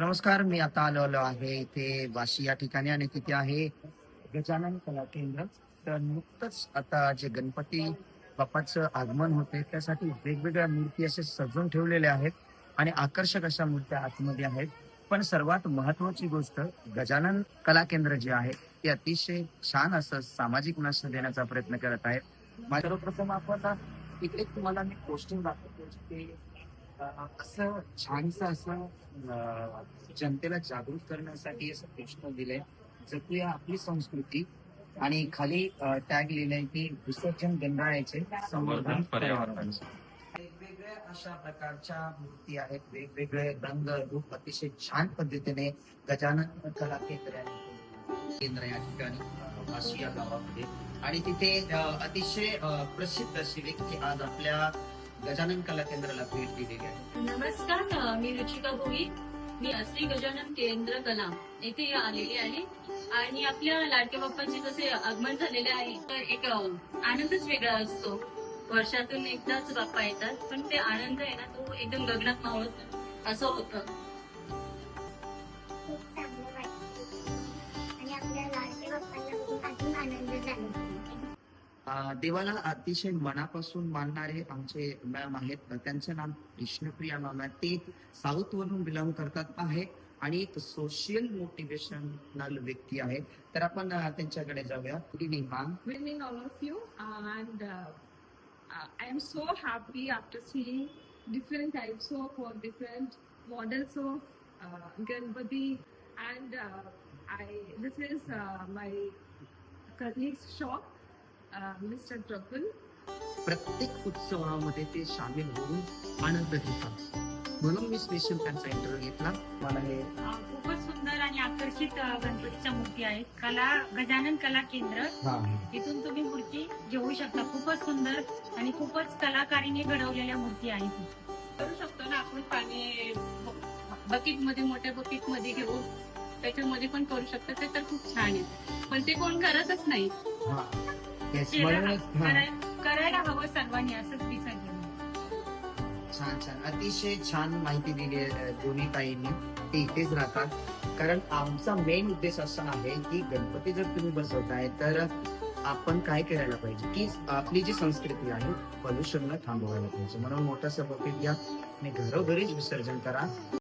नमस्कार मी आता आलेलो आहे इथे वाशी या ठिकाणी आणि तिथे आहे गजानन कला केंद्र. तर नुकतंच आता जे गणपती बाप्पाचं आगमन होते त्यासाठी वेगवेगळ्या मूर्ती असे सजवून ठेवलेल्या आहेत आणि आकर्षक अशा मूर्त्या आतमध्ये आहेत. पण सर्वात महत्वाची गोष्ट गजानन कला केंद्र जे आहे ते अतिशय छान असं सामाजिक नष्ट देण्याचा प्रयत्न करत आहेत. माझ्या सर्वप्रथम आपण आता इकडे तुम्हाला मी पोस्टिंग दाखवतो असं छानसं असं जनतेला जागृत करण्यासाठी असं प्रश्न दिलंय जपूया आपली संस्कृती आणि खाली टॅग लिहिलंय की विसर्जन गंगाळ्याचे संवर्धन पर्यावरण. वेगवेगळ्या अशा प्रकारच्या मूर्ती आहेत वेगवेगळे रंग रूप अतिशय छान पद्धतीने गजानन कला केंद्र या ठिकाणी- केंद्र या गावामध्ये. आणि तिथे अतिशय प्रसिद्ध अशी व्यक्ती आज आपल्या गजानन कला केंद्राला भेट दिलेली आहे नमस्कार मी रुचिका भोई. मी श्री गजानन केंद्र कला येथे आलेली आहे. आणि आपल्या लाडक्या बाप्पाचे जसे आगमन झालेले आहे तर एक आनंदच वेगळा असतो. वर्षातून एकदाच बाप्पा येतात पण ते आनंद आहे ना तो एकदम गगनात मावळत असं होतं. देवाला अतिशय मनापासून मानणारे आमचे मॅम आहेत. त्यांचं नाम कृष्णप्रिया मॅम आहे. ते साऊथ वरून बिलॉंग करतात आहे आणि एक सोशल मोटिवेशनल व्यक्ती आहे. तर आपण त्यांच्याकडे जाऊया. Good evening ma'am good evening all of you and I am so happy after seeing different types of for different models of Ganpati and I this is my colleagues shop Mr. Prabhul. प्रत्येक उत्सवामध्ये ते सामील होऊन आनंद घेतात. म्हणून मी special त्यांचा interview घेतला. मला हे खूपच सुंदर आणि आकर्षित गणपतीच्या मूर्ती आहेत. कला गजानन कला केंद्र. इथून तुम्ही मूर्ती घेऊ शकता. खूपच सुंदर आणि खूपच कलाकारीने घडवलेल्या मूर्ती आहेत. करू शकतो ना आपण पाणी बकेटमध्ये मोठ्या बकेटमध्ये घेऊन त्याच्यामध्ये पण करू शकतो. ते तर खूप छान आहे. पण ते कोण करतच नाही. केलं म्हणूनच हा. कराय- करायला हवं सर्वांनी असंच विसर्जन छान छान. अतिशय छान माहिती दिली आहे अ, दोन्ही ताईंनी. ते इथेच राहतात. कारण आमचा मेन उद्देश असा आहे की गणपती जर तुम्ही बसवताय तर आपण काय करायला पाहिजे? की आपली जी संस्कृती आहे पोल्युशनला थांबवायला पाहिजे. म्हणून मोठं बकेट घ्या आणि घरोघरीच विसर्जन करा.